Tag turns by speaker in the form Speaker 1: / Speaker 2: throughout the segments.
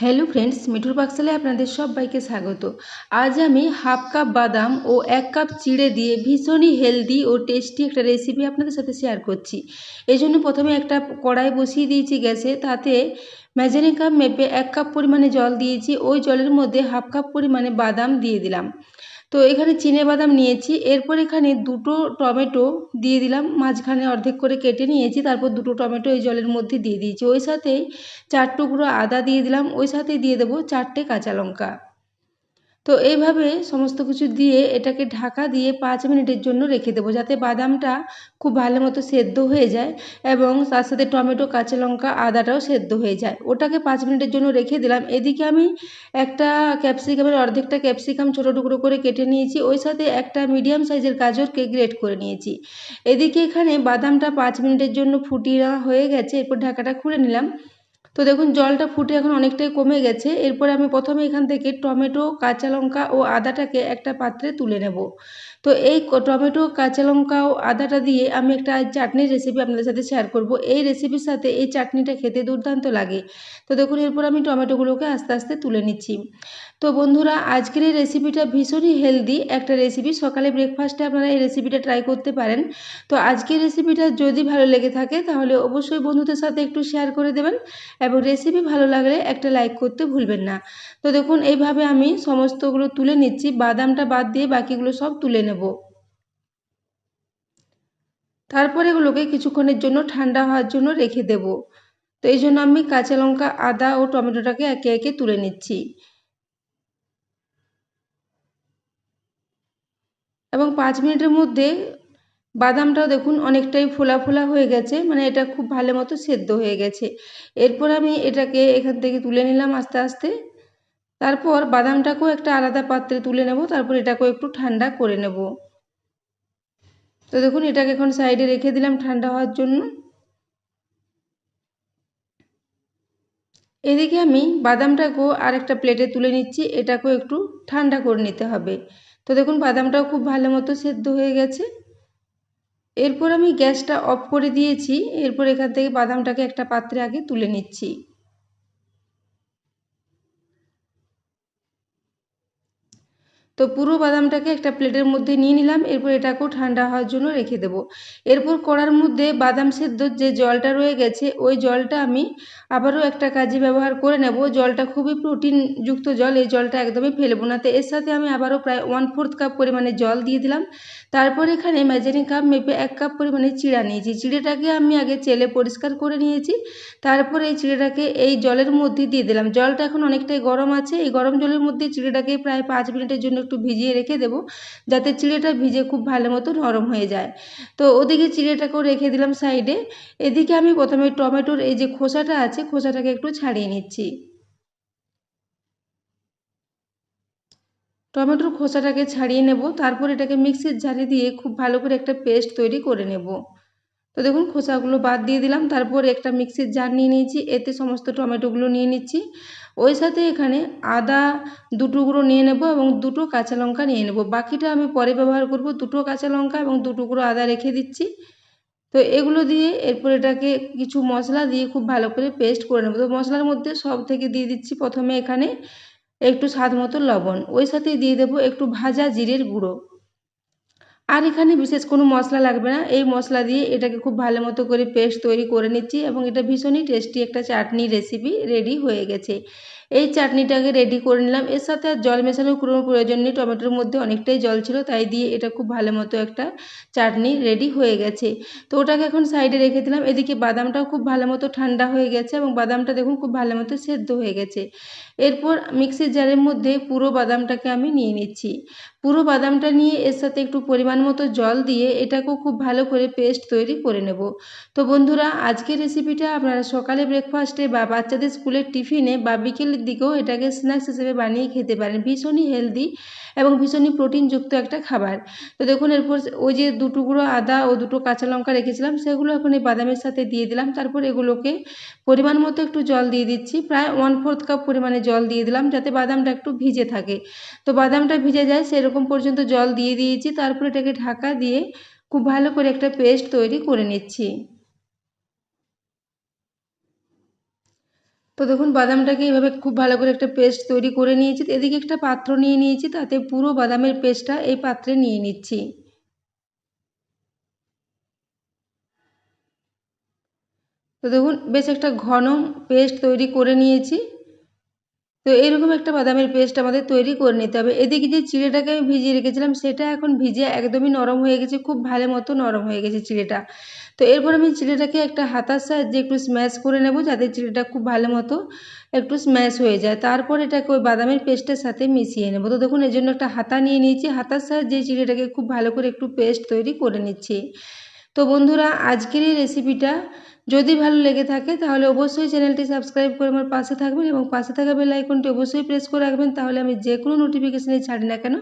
Speaker 1: Hello friends মিঠুর পাকশালে আপনাদের সবাইকে স্বাগত। আজ আমি হাফ কাপ বাদাম ও এক কাপ চিড়ে দিয়ে ভীষণই হেলদি ও টেস্টি একটা রেসিপি আপনাদের সাথে শেয়ার করছি। এই জন্য প্রথমে একটা কড়াই বসিয়ে দিয়েছি গ্যাসে, তাতে মেজারিং কাপ মেপে এক কাপ পরিমাণে জল দিয়েছি। ওই জলের মধ্যে হাফ কাপ পরিমাণে বাদাম দিয়ে দিলাম। তো এখানে চিনে বাদাম নিয়েছি। এরপর এখানে দুটো টমেটো দিয়ে দিলাম। মাঝখানে অর্ধেক করে কেটে নিয়েছি, তারপর দুটো টমেটো এই জলের মধ্যে দিয়ে দিয়েছি। ওই সাথেই চার টুকরো আদা দিয়ে দিলাম। ওই সাথে দিয়ে দেবো চারটে কাঁচা লঙ্কা। তো এইভাবে সমস্ত কিছু দিয়ে এটাকে ঢাকা দিয়ে পাঁচ মিনিটের জন্য রেখে দেবো যাতে বাদামটা খুব ভালো মতো সেদ্ধ হয়ে যায় এবং তার সাথে টমেটো, কাঁচা লঙ্কা, আদাটাও সেদ্ধ হয়ে যায়। ওটাকে পাঁচ মিনিটের জন্য রেখে দিলাম। এদিকে আমি একটা ক্যাপসিকামের অর্ধেকটা ক্যাপসিকাম ছোটো টুকরো করে কেটে নিয়েছি। ওই সাথে একটা মিডিয়াম সাইজের গাজরকে গ্রেট করে নিয়েছি। এদিকে এখানে বাদামটা পাঁচ মিনিটের জন্য ফুটিয়ে হয়ে গেছে। এরপর ঢাকাটা খুলে নিলাম। তো দেখুন, জলটা ফুটে এখন অনেকটাই কমে গেছে। এরপরে আমি প্রথমে এখান থেকে টমেটো, কাঁচা লঙ্কা ও আদাটাকে একটা পাত্রে তুলে নেব। তো এই টমেটো, কাঁচা লঙ্কা ও আদাটা দিয়ে আমি একটা চাটনির রেসিপি আপনাদের সাথে শেয়ার করব। এই রেসিপির সাথে এই চাটনিটা খেতে দুর্দান্ত লাগে। তো দেখুন, এরপর আমি টমেটোগুলোকে আস্তে আস্তে তুলে নিচ্ছি। তো বন্ধুরা, আজকের এই রেসিপিটা ভীষণই হেলদি একটা রেসিপি সকালে ব্রেকফাস্টে আপনারা এই রেসিপিটা ট্রাই করতে পারেন। তো আজকের রেসিপিটা যদি ভালো লেগে থাকে, তাহলে অবশ্যই বন্ধুদের সাথে একটু শেয়ার করে দেবেন। এবং রেসিপি ভালো লাগলে একটা লাইক করতে ভুলবেন না। তো দেখুন, এইভাবে আমি সমস্তগুলো তুলে নিচ্ছি। বাদামটা বাদ দিয়ে বাকিগুলো সব তুলে নেব। তারপর এগুলোকে কিছুক্ষণের জন্য ঠান্ডা হওয়ার জন্য রেখে দেব। তো এই জন্য আমি কাঁচা লঙ্কা, আদা ও টমেটোটাকে একে একে তুলে নিচ্ছি। এবং পাঁচ মিনিটের মধ্যে বাদামটাও দেখুন অনেকটাই ফোলা ফোলা হয়ে গেছে মানে এটা খুব ভালো মতো সেদ্ধ হয়ে গেছে। এরপর আমি এটাকে এখান থেকে তুলে নিলাম আস্তে আস্তে। তারপর বাদামটাকেও একটা আলাদা পাত্রে তুলে নেব, তারপর এটাকেও একটু ঠান্ডা করে নেব। তো দেখুন এটাকে এখন সাইডে রেখে দিলাম ঠান্ডা হওয়ার জন্য। এদিকে আমি বাদামটাকেও আরেকটা প্লেটে তুলে নিচ্ছি, এটাকেও একটু ঠান্ডা করে নিতে হবে। তো দেখুন বাদামটাও খুব ভালো মতো সেদ্ধ হয়ে গেছে। এরপর আমি গ্যাসটা অফ করে দিয়েছি। এরপর এখান থেকে বাদামটাকে একটা পাত্রে আগে তুলে নিচ্ছি। তো পুরো বাদামটাকে একটা প্লেটের মধ্যে নিয়ে নিলাম, এরপর এটাকেও ঠান্ডা হওয়ার জন্য রেখে দেব। এরপর কড়ার মধ্যে বাদাম সেদ্ধ যে জলটা রয়ে গেছে, ওই জলটা আমি আবারও একটা কাজে ব্যবহার করে নেব। জলটা খুবই প্রোটিনযুক্ত জল, এই জলটা একদমই ফেলব না। তো এর সাথে আমি আবারও প্রায় ওয়ান ফোর্থ কাপ পরিমাণে জল দিয়ে দিলাম। তারপর এখানে মেজারিং কাপ মেপে এক কাপ পরিমাণে চিড়া নিয়েছি। চিড়েটাকে আমি আগে চেলে পরিষ্কার করে নিয়েছি। তারপর এই চিড়েটাকে এই জলের মধ্যে দিয়ে দিলাম। জলটা এখন অনেকটাই গরম আছে। এই গরম জলের মধ্যে চিড়েটাকে প্রায় পাঁচ মিনিটের জন্য একটু ভিজিয়ে রেখে দেবো, যাতে চিড়েটা ভিজে খুব ভালো মতো নরম হয়ে যায়। তো ওদিকে চিড়েটাকেও রেখে দিলাম সাইডে। এদিকে আমি প্রথমে টমেটোর এই যে খোসাটা আছে, খোসাটাকে একটু ছাড়িয়ে নিচ্ছি। টমেটোর খোসাটাকে ছাড়িয়ে নেব, তারপর এটাকে মিক্সির জারে দিয়ে খুব ভালো করে একটা পেস্ট তৈরি করে নেব। তো দেখুন, খোসাগুলো বাদ দিয়ে দিলাম, তারপর একটা মিক্সির জার নিয়ে নিয়েছি, এতে সমস্ত টমেটোগুলো নিয়ে নিচ্ছি। ওই সাথে এখানে আদা দু টুকরো নিয়ে নেব এবং দুটো কাঁচা লঙ্কা নিয়ে নেব। বাকিটা আমি পরে ব্যবহার করব। দুটো কাঁচা লঙ্কা এবং দু টুকরো আদা রেখে দিচ্ছি। তো এগুলো দিয়ে এরপর এটাকে কিছু মশলা দিয়ে খুব ভালো করে পেস্ট করে নেব। তো মশলার মধ্যে সব থেকে দিয়ে দিচ্ছি প্রথমে এখানে একটু স্বাদ মতো লবণ। ওই সাথে দিয়ে দেবো একটু ভাজা জিরের গুঁড়ো। আর এখানে বিশেষ কোনো মশলা লাগবে না। এই মশলা দিয়ে এটাকে খুব ভালো মতো করে পেস্ট তৈরি করে নিচ্ছি এবং এটা ভীষণই টেস্টি একটা চাটনি রেসিপি রেডি হয়ে গেছে। এই চাটনিটাকে রেডি করে নিলাম। এর সাথে আর জল মেশানোর কোনো প্রয়োজন নেই। টমেটোর মধ্যে অনেকটাই জল ছিল, তাই দিয়ে এটা খুব ভালো মতো একটা চাটনি রেডি হয়ে গেছে। তো ওটাকে এখন সাইডে রেখে দিলাম। এদিকে বাদামটাও খুব ভালো মতো ঠান্ডা হয়ে গেছে এবং বাদামটা দেখুন খুব ভালো মতো সেদ্ধ হয়ে গেছে। এরপর মিক্সির জারের মধ্যে পুরো বাদামটাকে আমি নিয়ে নিচ্ছি। পুরো বাদামটা নিয়ে এর সাথে একটু পরিমাণ মতো জল দিয়ে এটাকেও খুব ভালো করে পেস্ট তৈরি করে নেব। তো বন্ধুরা, আজকের রেসিপিটা আপনারা সকালে ব্রেকফাস্টে বা বাচ্চাদের স্কুলের টিফিনে বা বিকেলের দিকেও এটাকে স্ন্যাক্স হিসেবে বানিয়ে খেতে পারেন। ভীষণই হেলদি এবং ভীষণই প্রোটিনযুক্ত একটা খাবার। তো দেখুন, এরপর ওই যে দু টুকরো আদা ও দুটো কাঁচা লঙ্কা রেখেছিলাম, সেগুলো এখন এই বাদামের সাথে দিয়ে দিলাম। তারপর এগুলোকে পরিমাণ মতো একটু জল দিয়ে দিচ্ছি। প্রায় ওয়ান ফোর্থ কাপ পরিমাণে জল দিয়ে দিলাম, যাতে বাদামটা একটু ভিজে থাকে। তো বাদামটা ভিজে যায়, সেরকম পর্যন্ত জল দিয়ে দিয়েছি। তারপর এটাকে ঢাকা দিয়ে খুব ভালো করে একটা পেস্ট তৈরি করে নিচ্ছি। তো দেখুন, বাদামটাকে এইভাবে খুব ভালো করে একটা পেস্ট তৈরি করে নিয়েছি। এদিকে একটা পাত্র নিয়ে নিয়েছি, তাতে পুরো বাদামের পেস্টটা এই পাত্রে নিয়ে নিচ্ছি। তো দেখুন, বেশ একটা ঘন পেস্ট তৈরি করে নিয়েছি। তো এরকম একটা বাদামের পেস্ট আমাদের তৈরি করে নিতে হবে। এদিকে যে চিড়েটাকে আমি ভিজিয়ে রেখেছিলাম, সেটা এখন ভিজে একদমই নরম হয়ে গেছে, খুব ভালো মতো নরম হয়ে গেছে চিড়েটা। তো এরপর আমি চিড়েটাকে একটা হাতার সাহায্যে একটু স্ম্যাশ করে নেব, যাতে চিড়েটা খুব ভালো মতো একটু স্ম্যাশ হয়ে যায়। তারপর এটাকে ওই বাদামের পেস্টের সাথে মিশিয়ে নেব। তো দেখুন, এর জন্য একটা হাতা নিয়ে নিয়েছি। হাতার সাহায্যে চিড়েটাকে খুব ভালো করে একটু পেস্ট তৈরি করে নিচ্ছি। তো বন্ধুরা, আজকের এই রেসিপিটা যদি ভালো লেগে থাকে, তাহলে অবশ্যই চ্যানেলটি সাবস্ক্রাইব করে আমার পাশে থাকবেন এবং পাশে থাকা বেল আইকনটি অবশ্যই প্রেস করে রাখবেন, তাহলে আমি যে কোনো নোটিফিকেশানে ছাড়ি না কেন,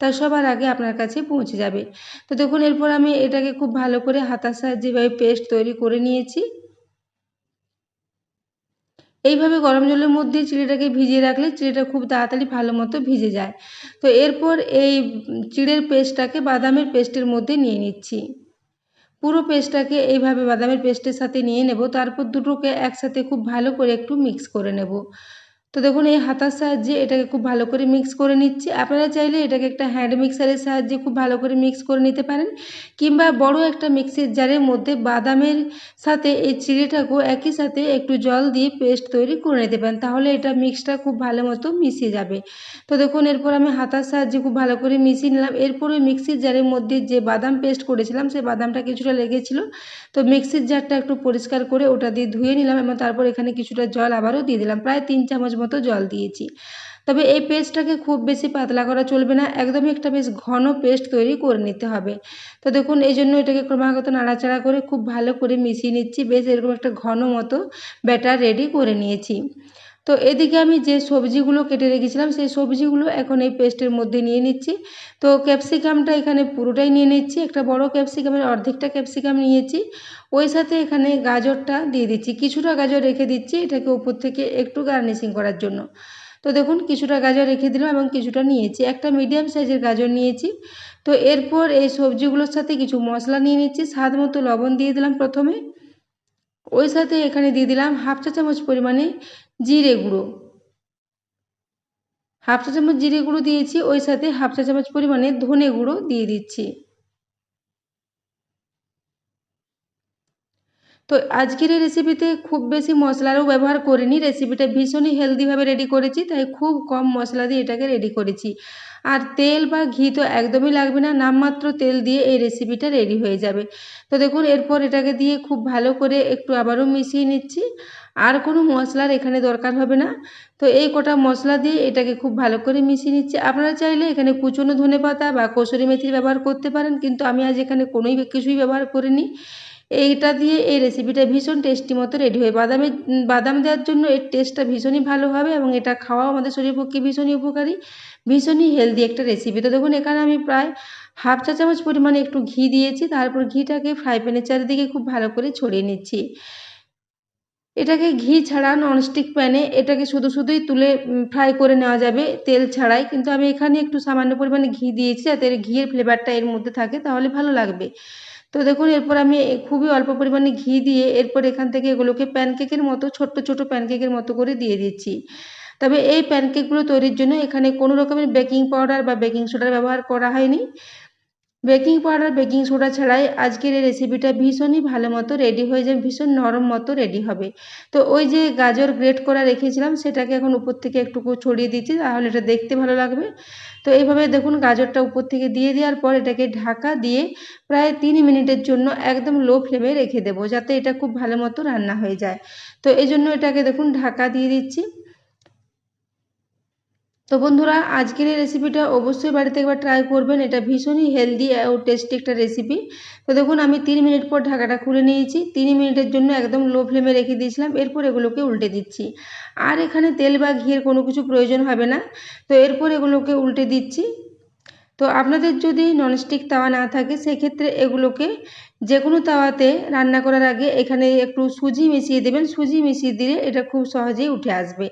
Speaker 1: তা সবার আগে আপনার কাছে পৌঁছে যাবে। তো দেখুন, এরপর আমি এটাকে খুব ভালো করে হাতার সাহায্যে পেস্ট তৈরি করে নিয়েছি। এইভাবে গরম জলের মধ্যে চিড়েটাকে ভিজিয়ে রাখলে চিড়েটা খুব তাড়াতাড়ি ভালো মতো ভিজে যায়। তো এরপর এই চিড়ের পেস্টটাকে বাদামের পেস্টের মধ্যে নিয়ে নিচ্ছি। পুরো পেস্টটাকে এইভাবে বাদামের পেস্টের সাথে নিয়ে নেব। তারপর দুটোকে একসাথে খুব ভালো করে একটু মিক্স করে নেব। তো দেখুন এই হাতার সাহায্যে এটাকে খুব ভালো করে মিক্স করে নিচ্ছি। আপনারা চাইলে এটাকে একটা হ্যান্ড মিক্সারের সাহায্যে খুব ভালো করে মিক্স করে নিতে পারেন। কিংবা বড় একটা মিক্সির জারের মধ্যে বাদামের সাথে এই চিড়েটাকেও একই সাথে একটু জল দিয়ে পেস্ট তৈরি করে নিতে পারেন। তাহলে এটা মিক্সটা খুব ভালো মতো মিশিয়ে যাবে। তো দেখুন এরপর আমি হাতার সাহায্যে খুব ভালো করে মিশিয়ে নিলাম। এরপর মিক্সির জারের মধ্যে যে বাদাম পেস্ট করেছিলাম সেই বাদামটা কিছুটা লেগেছিল। তো মিক্সির জারটা একটু পরিষ্কার করে ওটা দিয়ে ধুয়ে নিলাম এবং তারপর এখানে কিছুটা জল আবারও দিয়ে দিলাম। প্রায় তিন চামচ মতো জল দিয়েছি। তবে এই পেস্টটাকে খুব বেশি পাতলা করা চলবে না, একদমই একটা বেশ ঘন পেস্ট তৈরি করে নিতে হবে। তো দেখুন, এই জন্য এটাকে ক্রমাগত নাড়াচাড়া করে খুব ভালো করে মিশিয়ে নিচ্ছি। বেশ এরকম একটা ঘন মতো ব্যাটার রেডি করে নিয়েছি। তো এদিকে আমি যে সবজিগুলো কেটে রেখেছিলাম, সেই সবজিগুলো এখন এই পেস্টের মধ্যে নিয়ে নিচ্ছি। তো ক্যাপসিকামটা এখানে পুরোটাই নিয়ে নিচ্ছি। একটা বড় ক্যাপসিকামের অর্ধেকটা ক্যাপসিকাম নিয়েছি। ওই সাথে এখানে গাজরটা দিয়ে দিচ্ছি। কিছুটা গাজর রেখে দিচ্ছি এটাকে উপর থেকে একটু গার্নিশিং করার জন্য। তো দেখুন, কিছুটা গাজর রেখে দিলাম এবং কিছুটা নিয়েছি। একটা মিডিয়াম সাইজের গাজর নিয়েছি। তো এরপর এই সবজিগুলোর সাথে কিছু মশলা নিয়ে নিচ্ছি। স্বাদ মতো লবণ দিয়ে দিলাম প্রথমে। ওই সাথে এখানে দিয়ে দিলাম হাফ চা চামচ পরিমাণে জিরে গুঁড়ো। হাফ চা চামচ জিরে গুঁড়ো দিয়েছি। ওই সাথে হাফ চা চামচ পরিমাণে ধনে গুঁড়ো দিয়ে দিচ্ছি। তো আজকের এই রেসিপিতে খুব বেশি মশলারও ব্যবহার করিনি। রেসিপিটা ভীষণই হেলদিভাবে রেডি করেছি, তাই খুব কম মশলা দিয়ে এটাকে রেডি করেছি। আর তেল বা ঘি তো একদমই লাগবে না, নামমাত্র তেল দিয়ে এই রেসিপিটা রেডি হয়ে যাবে। তো দেখুন, এরপর এটাকে দিয়ে খুব ভালো করে একটু আবারও মিশিয়ে নিচ্ছি। আর কোনো মশলার এখানে দরকার হবে না। তো এই কটা মশলা দিয়ে এটাকে খুব ভালো করে মিশিয়ে নিচ্ছি। আপনারা চাইলে এখানে কুচনো ধনে পাতা বা কসুরি মেথির ব্যবহার করতে পারেন, কিন্তু আমি আজ এখানে কোনোই কিছুই ব্যবহার করিনি। এইটা দিয়ে এই রেসিপিটা ভীষণ টেস্টি মতো রেডি হয়। বাদামের বাদাম দেওয়ার জন্য এর টেস্টটা ভীষণই ভালো হবে এবং এটা খাওয়াও আমাদের শরীরের পক্ষে ভীষণই উপকারী, ভীষণই হেলদি একটা রেসিপি তো দেখুন, এখানে আমি প্রায় হাফ চা চামচ পরিমাণে একটু ঘি দিয়েছি, তারপর ঘিটাকে ফ্রাই প্যানের চারিদিকে খুব ভালো করে ছড়িয়ে নিচ্ছি। এটাকে ঘি ছাড়া ননস্টিক প্যানে এটাকে শুধু শুধুই তুলে ফ্রাই করে নেওয়া যাবে তেল ছাড়াই। কিন্তু আমি এখানে একটু সামান্য পরিমাণে ঘি দিয়েছি যাতে ঘিয়ের ফ্লেভারটা এর মধ্যে থাকে, তাহলে ভালো লাগবে। তো দেখুন, এরপর আমি খুবই অল্প পরিমাণে ঘি দিয়ে এরপর এখান থেকে এগুলোকে প্যানকেকের মতো, ছোট্ট ছোট প্যানকেকের মতো করে দিয়ে দিচ্ছি। তবে এই প্যানকেকগুলো তৈরির জন্য এখানে কোনো রকমের বেকিং পাউডার বা বেকিং সোডার ব্যবহার করা হয়নি। বেকিং পাউডার, বেকিং সোডা ছাড়াই আজকের এই রেসিপিটা ভীষণই ভালো মতো রেডি হয়ে যাবে ভীষণ নরম মতো রেডি হবে। তো ওই যে গাজর গ্রেট করা রেখেছিলাম, সেটাকে এখন উপর থেকে একটুকু ছড়িয়ে দিচ্ছি, তাহলে এটা দেখতে ভালো লাগবে। তো এইভাবে দেখুন গাজরটা উপর থেকে দিয়ে দেওয়ার পর এটাকে ঢাকা দিয়ে প্রায় তিন মিনিটের জন্য একদম লো ফ্লেমে রেখে দেবো, যাতে এটা খুব ভালো মতো রান্না হয়ে যায়। তো এই জন্য এটাকে দেখুন ঢাকা দিয়ে দিচ্ছি। তো বন্ধুরা, আজকের এই রেসিপিটা অবশ্যই বাড়িতে একবার ট্রাই করবেন। এটা ভীষণই হেলদি ও টেস্টি একটা রেসিপি তো দেখুন, আমি তিন মিনিট পর ঢাকাটা খুলে নিয়েছি। তিন মিনিটের জন্য একদম লো ফ্লেমে রেখে দিয়েছিলাম। এরপর এগুলোকে উল্টে দিচ্ছি। আর এখানে তেল বা ঘিয়ের কোনো কিছু প্রয়োজন হবে না। তো এরপর এগুলোকে উল্টে দিচ্ছি। তো আপনাদের যদি ননস্টিক তাওয়া না থাকে, সেক্ষেত্রে এগুলোকে যে কোনো তাওয়াতে রান্না করার আগে এখানে একটু সুজি মিশিয়ে দেবেন। সুজি মিশিয়ে দিলে এটা খুব সহজেই উঠে আসবে।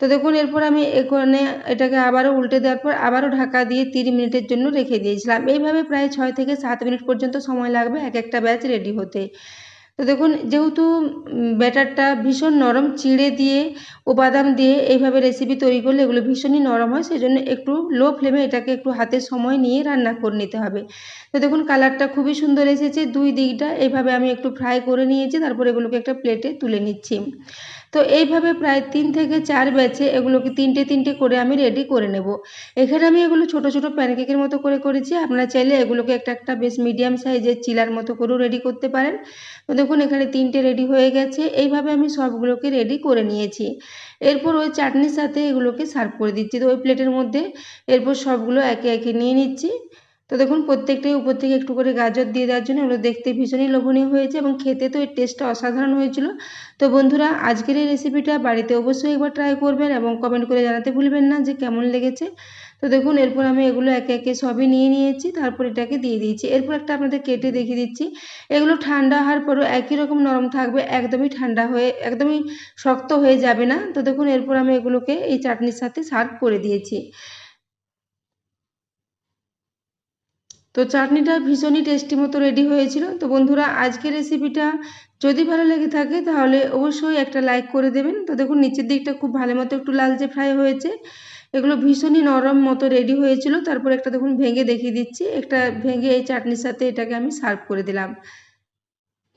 Speaker 1: তো দেখুন, এরপর আমি এখানে এটাকে আবারও উল্টে দেওয়ার পর আবারও ঢাকা দিয়ে তিরিশ মিনিটের জন্য রেখে দিয়েছিলাম। এইভাবে প্রায় ছয় থেকে সাত মিনিট পর্যন্ত সময় লাগবে এক একটা ব্যাচ রেডি হতে। তো দেখুন, যেহেতু ব্যাটারটা ভীষণ নরম চিড়ে দিয়ে ও বাদাম দিয়ে এইভাবে রেসিপি তৈরি করলে এগুলো ভীষণই নরম হয় সেই জন্য একটু লো ফ্লেমে এটাকে একটু হাতে সময় নিয়ে রান্না করে নিতে হবে। তো দেখুন কালারটা খুবই সুন্দর এসেছে। দুই দিকটা এইভাবে আমি একটু ফ্রাই করে নিয়েছি, তারপর এগুলোকে একটা প্লেটে তুলে নিচ্ছি। তো এইভাবে প্রায় তিন থেকে চার ব্যাচে এগুলোকে তিনটে তিনটে করে আমি রেডি করে নেব। এখানে আমি এগুলো ছোট ছোট প্যানকেকের মতো করে করেছি। আপনারা চাইলে এগুলোকে একটা একটা বেশ মিডিয়াম সাইজের চিলার মতো করেও রেডি করতে পারেন। তো দেখুন, এখানে তিনটে রেডি হয়ে গেছে। এইভাবে আমি সবগুলোকে রেডি করে নিয়েছি। এরপর ওই চাটনির সাথে এগুলোকে সার্ভ করে দিচ্ছি। তো ওই প্লেটের মধ্যে এরপর সবগুলো একে একে নিয়ে নিচ্ছি। তো দেখুন, প্রত্যেকটাই উপর থেকে একটু করে গাজর দিয়ে দেওয়ার জন্য এগুলো দেখতে ভীষণই লোভনীয় হয়েছে এবং খেতে তো এর টেস্টটা অসাধারণ হয়েছিল। তো বন্ধুরা, আজকের এই রেসিপিটা বাড়িতে অবশ্যই একবার ট্রাই করবেন এবং কমেন্ট করে জানাতে ভুলবেন না যে কেমন লেগেছে। তো দেখুন, এরপর আমি এগুলো একে একে সবই নিয়ে নিয়েছি, তারপর এটাকে দিয়ে দিয়েছি। এরপর একটা আপনাদের কেটে দেখিয়ে দিচ্ছি। এগুলো ঠান্ডা হওয়ার পরও একই রকম নরম থাকবে, একদমই ঠান্ডা হয়ে, একদমই শক্ত হয়ে যাবে না। তো দেখুন, এরপর আমি এগুলোকে এই চাটনির সাথে সার্ভ করে দিয়েছি। তো চাটনিটা ভীষণই টেস্টি মতো রেডি হয়েছিল। তো বন্ধুরা, আজকের রেসিপিটা যদি ভালো লেগে থাকে, তাহলে অবশ্যই একটা লাইক করে দেবেন। তো দেখুন, নিচের দিকটা খুব ভালো মতো একটু লালচে ফ্রাই হয়েছে। এগুলো ভীষণই নরম মতো রেডি হয়েছিল। তারপর একটা দেখুন, ভেঙে দেখিয়ে দিচ্ছি। একটা ভেঙে এই চাটনির সাথে এটাকে আমি সার্ভ করে দিলাম।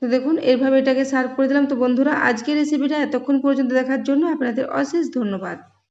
Speaker 1: তো দেখুন এইভাবে এটাকে সার্ভ করে দিলাম। তো বন্ধুরা, আজকের রেসিপিটা এতক্ষণ পর্যন্ত দেখার জন্য আপনাদের অশেষ ধন্যবাদ।